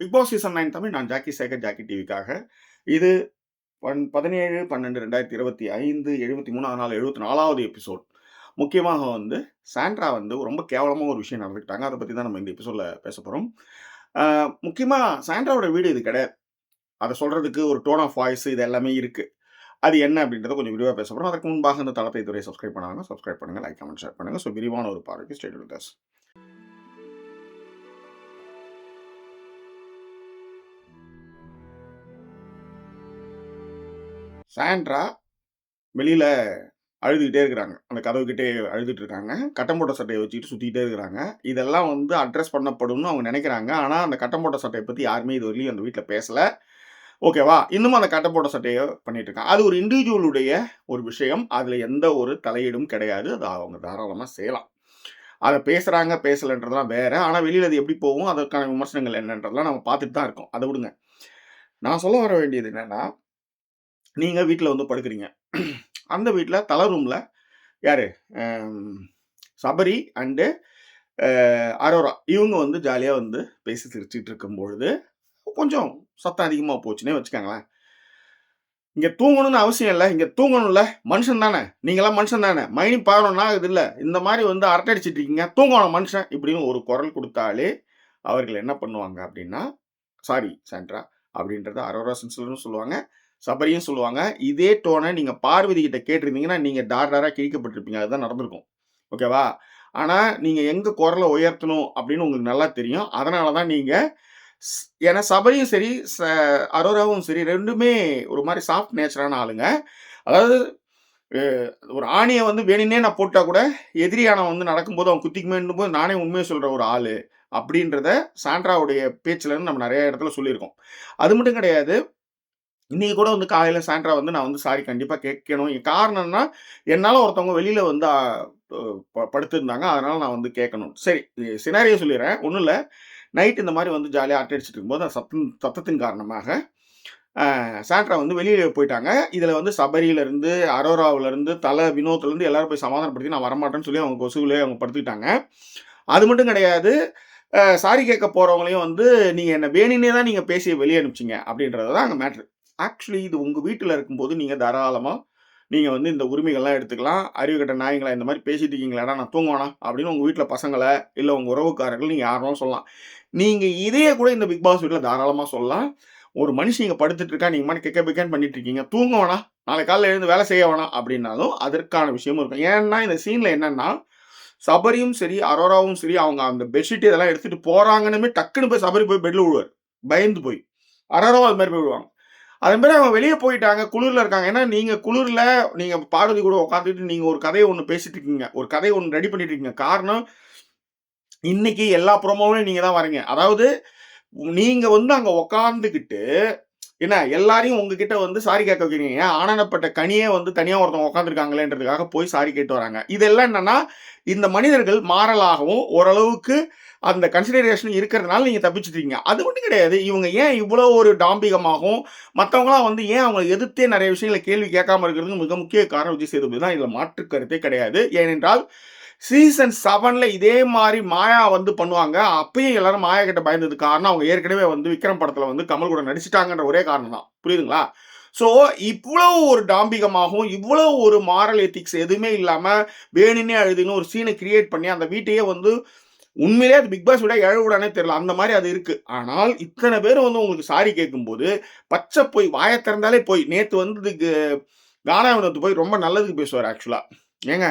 Bigg Boss season nine Tamil நான் Jackie Sekar Jackie டிவிக்காக இது பன் பதினேழு பன்னெண்டு ரெண்டாயிரத்தி இருபத்தி ஐந்து எழுபத்தி மூணாவது நாள் எழுபத்தி நாலாவது எபிசோட் முக்கியமாக வந்து சாண்ட்ரா வந்து ரொம்ப கேவலமாக ஒரு விஷயம் நடந்துக்கிட்டாங்க. அதை பற்றி தான் நம்ம இந்த எபிசோடில் பேச போகிறோம் முக்கியமாக சாண்ட்ராவோட வீடு இது கிடையாது அதை சொல்கிறதுக்கு ஒரு டோன் ஆஃப் வாய்ஸ் இது எல்லாமே இருக்குது அது என்ன அப்படின்றத கொஞ்சம் விரிவாக பேச போகிறோம் அதற்கு முன்பாக இந்த தளத்தை துறையை சப்ஸ்கிரைப் பண்ணாங்க சப்ஸ்கிரைப் பண்ணுங்கள் லைக் கமெண்ட் ஷேர் பண்ணுங்கள் ஸோ விரிவான ஒரு பார்வைக்கு ஸ்டேட் வித் சாண்ட்ரா வெளியில் அழுதுகிட்டே இருக்கிறாங்க. அந்த கதவுக்கிட்டே அழுதுட்டு இருக்காங்க. கட்டம் போட்ட சட்டையை வச்சுக்கிட்டு சுற்றிக்கிட்டே இருக்கிறாங்க. இதெல்லாம் வந்து அட்ரஸ் பண்ணப்படும்னு அவங்க நினைக்கிறாங்க. ஆனால் அந்த கட்டம் போட்ட சட்டையை பற்றி யாருமே இது வரையும் அந்த வீட்டில் பேசலை. ஓகேவா இன்னும் அந்த கட்டம் போட்ட சட்டையை பண்ணிட்டு இருக்காங்க. அது ஒரு இண்டிவிஜுவலுடைய ஒரு விஷயம். அதில் எந்த ஒரு தலையீடும் கிடையாது. அது அவங்க தாராளமாக செய்யலாம். அதை பேசுகிறாங்க பேசலைன்றதுலாம் வேற. ஆனால் வெளியில் அது எப்படி போகும்? அதற்கான விமர்சனங்கள் என்னன்றதெல்லாம் நம்ம பார்த்துட்டு தான் இருக்கோம். அதை விடுங்க. நான் சொல்ல வர வேண்டியது என்னென்னா நீங்கள் வீட்டில் வந்து படுக்கிறீங்க. அந்த வீட்டில் தலை ரூமில் யார்? Sabari and Aurora. இவங்க வந்து ஜாலியாக வந்து பேசி சிரிச்சிட்டு இருக்கும் பொழுது கொஞ்சம் சத்தம் அதிகமாக போச்சுன்னே வச்சுக்கோங்களேன். இங்கே தூங்கணும்னு அவசியம் இல்லை. இங்கே தூங்கணும்ல மனுஷன் தானே. நீங்களாம் மனுஷன் தானே. மைனி பாக்கணும்னா இது இல்லை. இந்த மாதிரி வந்து அரட்டை அடிச்சிட்டு இருக்கீங்க தூங்கணும் மனுஷன் இப்படின்னு ஒரு குரல் கொடுத்தாலே அவர்கள் என்ன பண்ணுவாங்க அப்படின்னா சாரி சாண்ட்ரா அப்படின்றத அரோரா சென்சிலர்னு சொல்லுவாங்க. சபரியும் சொல்லுவாங்க. இதே டோனை நீங்கள் பார்வதி கிட்ட கேட்டிருந்தீங்கன்னா நீங்கள் டார் டாராக கிழிக்கப்பட்டிருப்பீங்க. அதுதான் நடந்திருக்கும். ஓகேவா ஆனால் நீங்கள் எங்கே குரலை உயர்த்தணும் அப்படின்னு உங்களுக்கு நல்லா தெரியும். அதனால தான் நீங்கள் ஏன்னா சபரியும் சரி ச அரோராவும் சரி ரெண்டுமே ஒரு மாதிரி சாஃப்ட் நேச்சரான ஆளுங்க. அதாவது ஒரு ஆணியை வந்து வேணும்னே நான் போட்டால் கூட எதிரியான வந்து நடக்கும்போது அவன் குத்திக்குமேன்னும் போது நானே உண்மையை சொல்கிற ஒரு ஆள் அப்படின்றத சாண்ட்ராவுடைய பேச்சுல நம்ம நிறைய இடத்துல சொல்லியிருக்கோம். அது மட்டும் கிடையாது இன்றைக்கி கூட வந்து காலையில் சாண்ட்ரா வந்து நான் வந்து சாரி கண்டிப்பாக கேட்கணும். என் காரணம்னா என்னால் ஒருத்தவங்க வெளியில் வந்து ப- படுத்திருந்தாங்க. அதனால் நான் வந்து கேட்கணும். சரி சினாரியை சொல்லிடுறேன். ஒன்றும் இல்லை. நைட் இந்த மாதிரி வந்து ஜாலியாக அட்டடிச்சிட்டு அடிச்சிட்டு இருக்கும்போது அந்த சத்தம் சத்தத்தின் காரணமாக சாண்ட்ரா வந்து வெளியில் போயிட்டாங்க. இதில் வந்து சபரியிலேருந்து அரோராவிலேருந்து தலை வினோத்துலேருந்து எல்லோரும் போய் சமாதானப்படுத்தி நான் வரமாட்டேன்னு சொல்லி அவங்க கொசுவிலே அவங்க படுத்துக்கிட்டாங்க. அது மட்டும் கிடையாது. சாரி கேட்க போகிறவங்களையும் வந்து நீங்கள் என்னை வேணுன்னே தான் நீங்கள் பேசி வெளியே அனுப்பிச்சிங்க அப்படின்றது தான் அங்கே மேட்ரு ஆக்சுவலி இது உங்கள் வீட்டில் இருக்கும்போது நீங்கள் தாராளமாக நீங்கள் வந்து இந்த உரிமைகள்லாம் எடுத்துக்கலாம். அறிவு கட்ட இந்த மாதிரி பேசிட்டு இருக்கீங்களாடா நான் தூங்குவானா? அப்படின்னு உங்கள் வீட்டில் பசங்களை இல்லை உங்கள் உறவுக்காரர்கள் நீங்கள் யாரும் சொல்லலாம். நீங்கள் இதையே கூட இந்த பிக் பாஸ் வீட்டில் தாராளமாக சொல்லலாம். ஒரு மனுஷன் இங்கே படுத்துட்டு இருக்கா நீங்கள் மாதிரி கெக்க பிக்கன் பண்ணிட்டு இருக்கீங்க. தூங்க வேணாம். நாளை காலையில் எழுந்து வேலை செய்ய வேணாம் அப்படின்னாலும் அதற்கான விஷயமும் இருக்கும். ஏன்னா இந்த சீனில் என்னன்னா சபரியும் சரி அரோராவும் சரி அவங்க அந்த பெட்ஷீட் இதெல்லாம் எடுத்துட்டு போகிறாங்கன்னுமே டக்குன்னு போய் சபரி போய் பெட்டில் விழுவார். பயந்து போய். அரோராவும் அது மாதிரி போய் விடுவாங்க அதே மாதிரி அவங்க வெளியே போயிட்டாங்க குளிரில் இருக்காங்க. ஏன்னா நீங்கள் குளிரில் நீங்கள் பார்வதி கூட உட்காந்துட்டு நீங்கள் ஒரு கதையை ஒன்று பேசிட்டு இருக்கீங்க. ஒரு கதையை ஒன்று ரெடி பண்ணிட்டு இருக்கீங்க. காரணம் இன்னைக்கு எல்லா ப்ரோமோவிலும் நீங்கள் தான் வரீங்க அதாவது நீங்கள் வந்து அங்கே உக்காந்துக்கிட்டு என்ன எல்லாரையும் உங்ககிட்ட வந்து சாரி கேட்க வைக்கிறீங்க? ஏன்? ஆனனப்பட்ட கனியே வந்து தனியாக ஒருத்தவங்க உட்காந்துருக்காங்களேன்றதுக்காக போய் சாரி கேட்டு வராங்க. இதெல்லாம் என்னன்னா இந்த மனிதர்கள் மாறலாகவும் ஓரளவுக்கு அந்த கன்சிடரேஷன் இருக்கிறதுனால நீங்கள் தப்பிச்சுட்டீங்க. அது மட்டும் கிடையாது. இவங்க ஏன் இவ்வளோ ஒரு டாம்பிகமாகவும் மற்றவங்களாம் வந்து ஏன் அவங்க எதிர்த்தே நிறைய விஷயங்களை கேள்வி கேட்காம இருக்கிறதுக்கு மிக முக்கிய காரணம் விஜய் சேதுபதி தான். இதில் மாற்று கருத்தே கிடையாது. ஏனென்றால் சீசன் செவனில் இதே மாதிரி மாயா வந்து பண்ணுவாங்க. அப்பயும் எல்லாரும் மாயா கிட்ட பயந்தது காரணம் அவங்க ஏற்கனவே வந்து விக்ரம் படத்தில் வந்து கமல் கூட நடிச்சிட்டாங்கன்ற ஒரே காரணம் தான். புரியுதுங்களா? ஸோ இவ்வளோ ஒரு டாம்பிகமாகவும் இவ்வளோ ஒரு மாரல் எத்திக்ஸ் எதுவுமே இல்லாமல் வேணுன்னே அழுதுன்னு ஒரு சீனை கிரியேட் பண்ணி அந்த வீட்டையே வந்து உண்மையிலே அது பிக் பாஸ் விட எழவுடானே தெரியல. அந்த மாதிரி அது இருக்கு. ஆனால் இத்தனை பேர் வந்து உங்களுக்கு சாரி கேட்கும்போது பச்சை போய் வாயை திறந்தாலே போய். நேற்று வந்து கானாவினத்து போய் ரொம்ப நல்லதுக்கு பேசுவார் ஆக்சுவலாக ஏங்க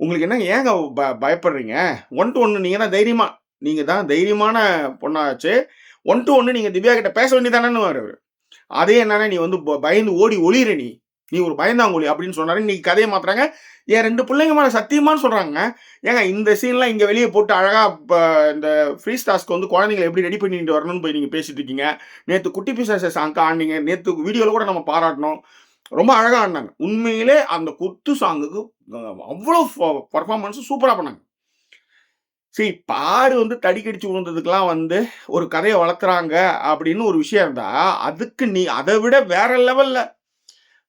உங்களுக்கு என்ன ஏங்க ப பயப்படுறீங்க? ஒன் டு ஒன்று நீங்கள் தான் தைரியமாக நீங்கள் தான் தைரியமான பொண்ணாச்சு ஒன் டு ஒன்று நீங்கள் திவ்யா கிட்ட பேச வேண்டியதானு அவர். அதே என்னன்னா நீ வந்து ப- பயந்து ஓடி ஒளிர நீ. நீ ஒரு பயந்தாங்கொழி அப்படின்னு சொன்னாரு. நீ கதையை மாத்துறாங்க. என் ரெண்டு பிள்ளைங்க மேலே சத்தியமான்னு சொல்கிறாங்க ஏங்க இந்த சீன்லாம் இங்கே வெளியே போட்டு அழகாக இப்போ இந்த ஃப்ரீ ஸ்டாஸ்க்கு வந்து குழந்தைங்களை எப்படி ரெடி பண்ணிட்டு வரணும்னு போய் நீங்கள் பேசிட்டு இருக்கீங்க. நேற்று குட்டி பிசாசஸ் அங்கே ஆண்டிங்க. நேற்று வீடியோவில் கூட நம்ம பாராட்டணும். ரொம்ப அழகாக ஆடினாங்க உண்மையிலே அந்த குத்து சாங்குக்கு அவ்வளோ பர்ஃபார்மன்ஸும் சூப்பராக பண்ணாங்க சரி பாரு வந்து தடிக்கடிச்சு விழுந்ததுக்கெல்லாம் வந்து ஒரு கதையை வளர்த்துறாங்க அப்படின்னு ஒரு விஷயம் இருந்தா அதுக்கு நீ அதை விட வேற லெவலில்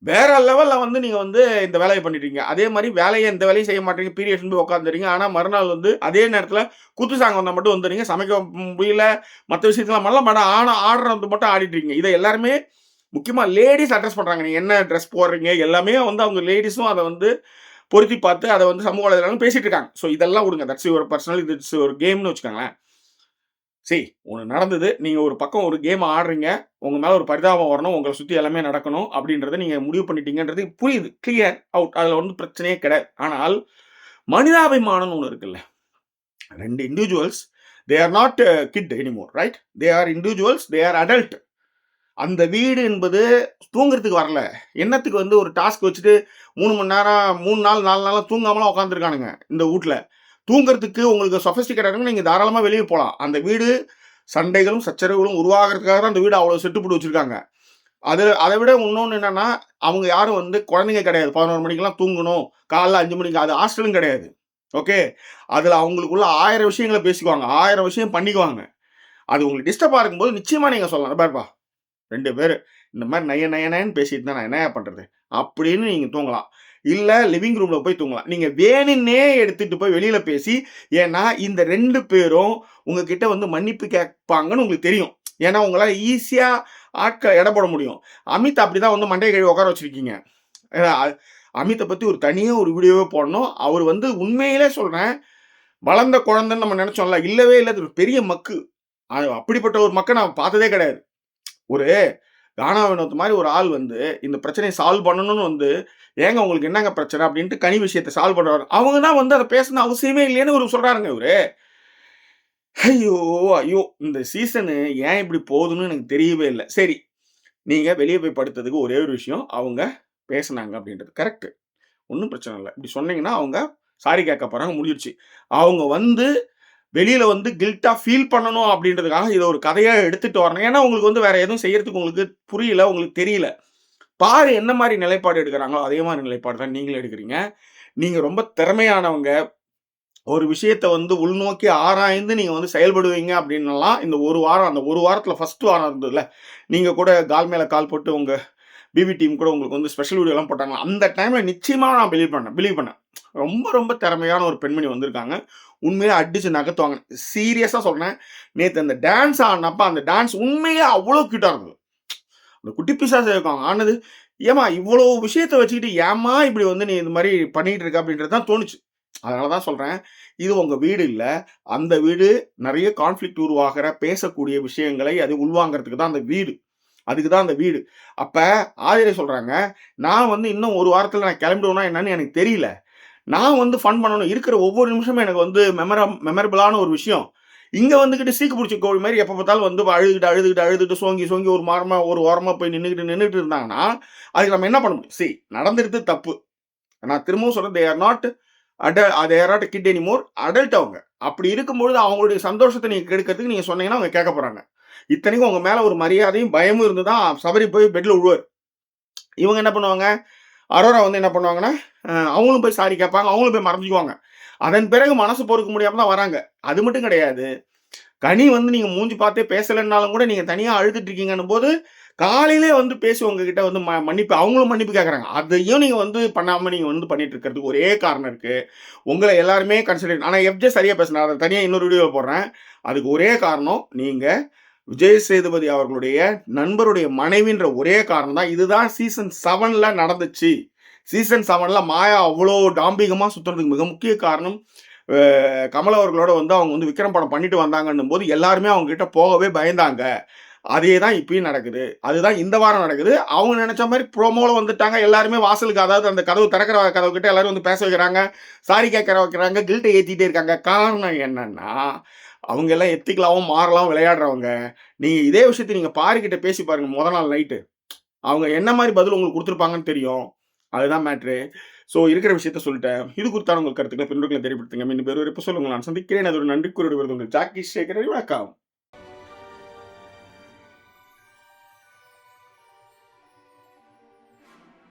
வேற லெவலில் வந்து நீங்கள் வந்து இந்த வேலையை பண்ணிட்டீங்க. அதே மாதிரி வேலையை எந்த வேலையும் செய்ய மாட்டீங்க. பீரியட்ஸ் போய் உட்காந்துறீங்க. ஆனால் மறுநாள் வந்து அதே நேரத்தில் குத்து சாங் வந்தால் மட்டும் வந்துறீங்க. சமைக்க முடியல. மற்ற விஷயத்தலாம் பண்ணல. பட் ஆனால் ஆடுறது மட்டும் ஆடிட்டு இதை எல்லாருமே முக்கியமாக லேடீஸ் அட்ரஸ் பண்ணுறாங்க நீங்கள் என்ன ட்ரெஸ் போடுறீங்க? எல்லாமே வந்து அவங்க லேடிஸும் அதை வந்து பொருத்தி பார்த்து அதை வந்து சமூக வலைதளம் பேசிட்டு இருக்காங்க. ஸோ இதெல்லாம் விடுங்க. That's your personal. இட்ஸ் ஒரு கேம்னு வச்சுக்கோங்களேன். சரி ஒன்று நடந்தது. நீங்கள் ஒரு பக்கம் ஒரு கேம் ஆடுறீங்க. உங்கள் மேலே ஒரு பரிதாபம் வரணும். உங்களை சுற்றி எல்லாமே நடக்கணும். அப்படின்றத நீங்கள் முடிவு பண்ணிட்டீங்கன்றது புரியுது. Clear out. அதில் வந்து பிரச்சனையே கிடையாது. ஆனால் மனிதாபிமானம்னு ஒன்று இருக்குல்ல. ரெண்டு individuals they are not kid anymore right? They are individuals. They are adult. அந்த வீடு என்பது தூங்குறதுக்கு வரல. என்னத்துக்கு வந்து ஒரு டாஸ்க் வச்சுட்டு மூணு மணி நேரம் மூணு நாள் நாலு நாளாக தூங்காமலாம் உட்காந்துருக்கானுங்க இந்த வீட்டில் தூங்குறதுக்கு உங்களுக்கு சொஃபிஸ்டிகேட்டாக நீங்கள் தாராளமாக வெளியே போகலாம் அந்த வீடு சண்டைகளும், சச்சரவுகளும் உருவாகிறதுக்காக தான் அந்த வீடு அவ்வளோ செட்டு போட்டு வச்சுருக்காங்க அது அதை விட இன்னொன்று என்னென்னா அவங்க யாரும் வந்து குழந்தைங்க கிடையாது. பதினோரு மணிக்கெலாம் தூங்கணும். காலைல அஞ்சு மணிக்கு அது ஹாஸ்டலும் கிடையாது. ஓகே. அதில் அவங்களுக்குள்ள ஆயிரம் விஷயங்களை பேசிக்குவாங்க. ஆயிரம் விஷயம் பண்ணிக்குவாங்க. அது உங்களுக்கு டிஸ்டர்பாக இருக்கும்போது நிச்சயமாக நீங்கள் சொல்லலாம். பாருப்பா ரெண்டு பேர் இந்த மாதிரி நய நய நயன்னு பேசிட்டு தான் நான் என்ன பண்ணுறது அப்படின்னு நீங்கள் தூங்கலாம். இல்லை லிவிங் ரூமில் போய் தூங்கலாம். நீங்கள் வேணுன்னே எடுத்துகிட்டு போய் வெளியில் பேசி ஏன்னா இந்த ரெண்டு பேரும் உங்ககிட்ட வந்து மன்னிப்பு கேட்பாங்கன்னு உங்களுக்கு தெரியும். ஏன்னா உங்களால் ஈஸியாக ஆட்களை எடை போட முடியும். அமித் அப்படி தான் வந்து மண்டைய கழுவி உட்கார வச்சிருக்கீங்க. அமித்தை பற்றி ஒரு தனியாக ஒரு வீடியோவே போடணும். அவர் வந்து உண்மையிலே சொல்கிறேன் வளர்ந்த குழந்தைன்னு நம்ம நினச்சோம்ல இல்லவே இல்லை அது ஒரு பெரிய மக்கு. அது அப்படிப்பட்ட ஒரு மக்கை நான் பார்த்ததே கிடையாது. ஒரு கானா வினோத் மாதிரி ஒரு ஆள் வந்து இந்த பிரச்சனையை சால்வ் பண்ணணும்னு வந்து, "ஏங்க உங்களுக்கு என்னங்க பிரச்சனை?" அப்படின்ட்டு கனி விஷயத்தை சால்வ் பண்ணுறாரு அவங்க தான் வந்து அதை பேசணும் அவசியமே இல்லையேன்னு ஒரு சொல்கிறாருங்க இவர் ஐயோ! ஐயோ! இந்த சீசனு ஏன் இப்படி போகுதுன்னு எனக்கு தெரியவே இல்லை சரி. நீங்கள் வெளியே போய் படுத்ததுக்கு ஒரே ஒரு விஷயம். அவங்க பேசினாங்க அப்படின்றது. கரெக்டு ஒன்றும் பிரச்சனை இல்லை இப்படி சொன்னீங்கன்னா அவங்க சாரி கேட்க போகிறாங்க முடிஞ்சிருச்சு. அவங்க வந்து வெளியில் வந்து கில்ட்டாக ஃபீல் பண்ணணும் அப்படின்றதுக்காக இதை ஒரு கதையாக எடுத்துகிட்டு வரணும். ஏன்னா உங்களுக்கு வந்து வேறு எதுவும் செய்கிறதுக்கு உங்களுக்கு புரியல. உங்களுக்கு தெரியல. பாரு என்ன மாதிரி நிலைப்பாடு எடுக்கிறாங்களோ அதே மாதிரி நிலைப்பாடு தான் நீங்களும் எடுக்கிறீங்க நீங்கள் ரொம்ப திறமையானவங்க. ஒரு விஷயத்தை வந்து உள்நோக்கி ஆராய்ந்து நீங்கள் வந்து செயல்படுவீங்க அப்படின்னலாம் இந்த ஒரு வாரம் அந்த ஒரு வாரத்தில் ஃபஸ்ட்டு வாரம் இருந்ததுல நீங்கள் கூட கால் மேலே கால் போட்டு உங்கள் பிபி டீம் கூட உங்களுக்கு வந்து ஸ்பெஷல் வீடியோலாம் போட்டாங்க. அந்த டைமில் நிச்சயமாக நான் பிலீவ் பண்ணேன் பிலீவ் பண்ணேன். ரொம்ப ரொம்ப திறமையான ஒரு பெண்மணி வந்திருக்காங்க. உண்மையிலே அடிச்சு நகர்த்துவாங்க. சீரியஸாக சொல்கிறேன் நேற்று அந்த டான்ஸ் ஆடினப்ப அந்த டான்ஸ் உண்மையே அவ்வளோ கியூட்டா இருந்தது. அந்த குட்டி பிசாசு இருக்கும் ஆனது, "ஏம்மா இவ்வளோ விஷயத்த வச்சுக்கிட்டு ஏம்மா இப்படி வந்து நீ இந்த மாதிரி பண்ணிக்கிட்டு இருக்க?" அப்படின்றது தான் தோணுச்சு. அதனால தான் சொல்கிறேன் இது உங்கள் வீடு இல்லை அந்த வீடு நிறைய கான்ஃப்ளிக்ட் உருவாகிற பேசக்கூடிய விஷயங்களை அது உள்வாங்கிறதுக்கு தான் அந்த வீடு. அதுக்கு தான் அந்த வீடு. அப்போ ஆதிரை சொல்கிறாங்க "நான் வந்து இன்னும் ஒரு வாரத்தில் நான் கிளம்பிடுவேன்னா என்னன்னு எனக்கு தெரியல. நான் வந்து ஃபன் பண்ணணும். இருக்கிற ஒவ்வொரு நிமிஷமும் எனக்கு வந்து மெமர மெமரபிளான ஒரு விஷயம். இங்கே வந்துக்கிட்டு சீக்கு பிடிச்ச கோழி மாதிரி எப்போ பார்த்தாலும் வந்து அழுதுகிட்டு, அழுதுகிட்டு, அழுதுகிட்டு சோங்கி, சோங்கி ஒரு மரமாக ஒரு ஓரமாக போய் நின்றுக்கிட்டு நின்றுட்டு இருந்தாங்கன்னா, அதுக்கு நம்ம என்ன பண்ண முடியும்? சரி நடந்துருது தப்பு. நான் திரும்பவும் சொல்கிறேன் தே ஆர் நாட் அட they are not kid anymore. Adult அவங்க. அப்படி இருக்கும்பொழுது அவங்களுடைய சந்தோஷத்தை நீங்கள் கெடுக்கிறதுக்கு நீங்கள் சொன்னீங்கன்னா அவங்க கேட்க போகிறாங்க இத்தனைக்கும் உங்கள் மேலே ஒரு மரியாதையும், பயமும் இருந்து தான் சபரி போய் பெட்டில் விழுவார் இவங்க என்ன பண்ணுவாங்க? அரோரா வந்து என்ன பண்ணுவாங்கன்னா, அவங்களும் போய் சாரி கேட்பாங்க. அவங்களும் போய் மறந்துக்குவாங்க அதன் பிறகு மனசு பொறுக்க முடியாமல் தான் வராங்க. அது மட்டும் கிடையாது. கனி வந்து நீங்கள் மூஞ்சி பார்த்தே பேசலைன்னாலும் கூட நீங்கள் தனியாக அழுதுட்டு இருக்கீங்கன்னும்போது, காலையிலே வந்து பேசி உங்ககிட்ட வந்து ம மன்னிப்பு அவங்களும் மன்னிப்பு கேட்குறாங்க அதையும் நீங்கள் வந்து பண்ணாமல் நீங்கள் வந்து பண்ணிட்டு இருக்கிறதுக்கு ஒரே காரணம் இருக்குது உங்களை எல்லாருமே கன்சிடர் ஆனால் எஃப்ஜே சரியாக பேசினா அதை தனியாக இன்னொரு வீடியோல போடுறேன். அதுக்கு ஒரே காரணம் நீங்கள் விஜய் சேதுபதி அவர்களுடைய நண்பருடைய மனைவின்ற ஒரே காரணம் தான். இதுதான் சீசன் செவனில் நடந்துச்சு. சீசன் செவனில் மாயா அவ்வளோ டாம்பிகமாக சுத்துறதுக்கு மிக முக்கிய காரணம், கமல் அவர்களோட வந்து அவங்க வந்து விக்ரம் படம் பண்ணிட்டு வந்தாங்கன்னும்போது எல்லாருமே அவங்க கிட்ட போகவே பயந்தாங்க. அதே தான் இப்பயும் நடக்குது. அதுதான் இந்த வாரம் நடக்குது. அவங்க நினைச்ச மாதிரி ப்ரோமோவில் வந்துட்டாங்க. எல்லாருமே வாசலுக்கு அதாவது அந்த கதவு திறக்கிற கதவு கிட்ட எல்லாரும் வந்து பேச வைக்கிறாங்க. சாரி கேட்கற வைக்கிறாங்க. கில்ட்டை ஏற்றிட்டே இருக்காங்க. காரணம் என்னன்னா, அவங்க எல்லாம் எத்திக்கலாகவும் மாறலாம் விளையாடுறவங்க. நீங்கள் இதே விஷயத்த நீங்கள் பாரி பேசி பாருங்க முத நாள் நைட்டு. அவங்க என்ன மாதிரி பதில் உங்களுக்கு கொடுத்துருப்பாங்கன்னு தெரியும். அதுதான் மேட்ரு. ஸோ இருக்கிற விஷயத்த சொல்லிட்டேன். இது குறித்தான உங்கள் கருத்துக்களை பின்னூட்டங்களை தெரியப்படுத்துங்க. மீண்டும் பேர் ஒரு எபிசோட்ல நான் சந்திக்கிறேன். அது ஒரு நன்றி கூறிவிடுவது உங்கள் ஜாக்கி சேகர். வணக்கம்.